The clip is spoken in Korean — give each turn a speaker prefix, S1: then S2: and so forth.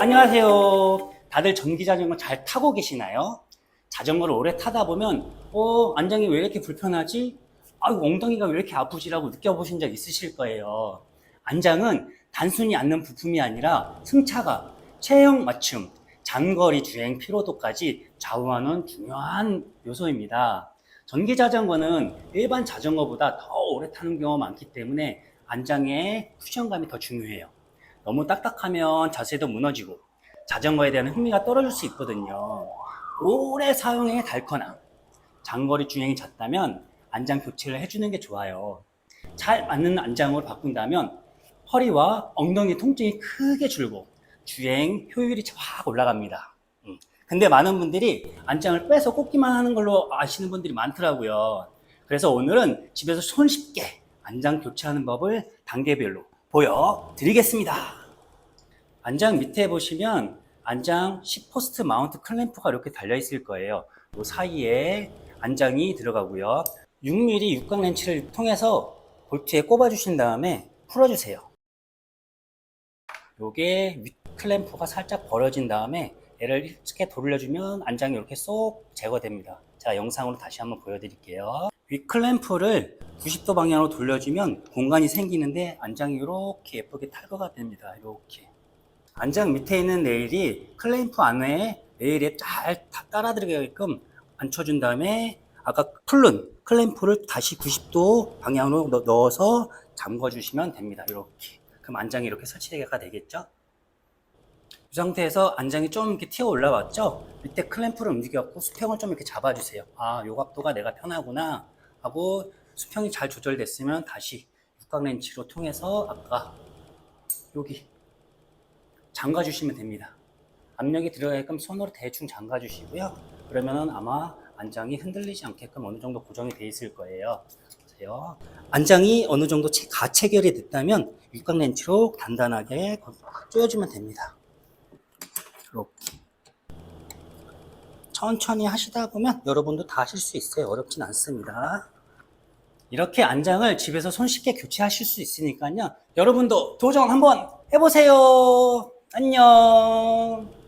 S1: 안녕하세요. 다들 전기 자전거 잘 타고 계시나요? 자전거를 오래 타다 보면 어 안장이 왜 이렇게 불편하지? 아이고 엉덩이가 왜 이렇게 아프지라고 느껴보신 적 있으실 거예요. 안장은 단순히 앉는 부품이 아니라 승차감, 체형 맞춤, 장거리 주행 피로도까지 좌우하는 중요한 요소입니다. 전기 자전거는 일반 자전거보다 더 오래 타는 경우가 많기 때문에 안장의 쿠션감이 더 중요해요. 너무 딱딱하면 자세도 무너지고 자전거에 대한 흥미가 떨어질 수 있거든요. 오래 사용해 닳거나 장거리 주행이 잦다면 안장 교체를 해주는 게 좋아요. 잘 맞는 안장으로 바꾼다면 허리와 엉덩이 통증이 크게 줄고 주행 효율이 확 올라갑니다. 음. 근데 많은 분들이 안장을 빼서 꽂기만 하는 걸로 아시는 분들이 많더라고요. 그래서 오늘은 집에서 손쉽게 안장 교체하는 법을 단계별로 보여드리겠습니다. 안장 밑에 보시면 안장 10포스트 마운트 클램프가 이렇게 달려 있을 거예요. 그 사이에 안장이 들어가고요. 6mm 육각 렌치를 통해서 볼트에 꼽아 주신 다음에 풀어 주세요. 요게 윗 클램프가 살짝 벌어진 다음에 얘를 이렇게 돌려주면 안장이 이렇게 쏙 제거됩니다. 자, 영상으로 다시 한번 보여드릴게요. 윗 클램프를 90도 방향으로 돌려주면 공간이 생기는데 안장이 이렇게 예쁘게 탈거가 됩니다. 이렇게. 안장 밑에 있는 레일이 클램프 안에 레일에 잘 다- 따라 들어가게끔 앉혀준 다음에 아까 풀른 클램프를 다시 90도 방향으로 넣- 넣어서 잠궈 주시면 됩니다. 이렇게. 그럼 안장이 이렇게 설치가 되겠죠? 이 상태에서 안장이 좀 이렇게 튀어 올라왔죠? 밑에 클램프를 움직여갖고 수평을 좀 이렇게 잡아주세요. 아, 요 각도가 내가 편하구나 하고 수평이 잘 조절됐으면 다시 육각 렌치로 통해서 아까 여기 잠가 주시면 됩니다. 압력이 들어가게끔 손으로 대충 잠가 주시고요. 그러면은 아마 안장이 흔들리지 않게끔 어느 정도 고정이 돼 있을 거예요. 보세요. 안장이 어느 정도 체- 가체결이 됐다면 육각 렌치로 단단하게 조여주면 됩니다. 이렇게 천천히 하시다 보면 여러분도 다 하실 수 있어요. 어렵진 않습니다. 이렇게 안장을 집에서 손쉽게 교체하실 수 있으니까요. 여러분도 도전 한번 해보세요. 안녕.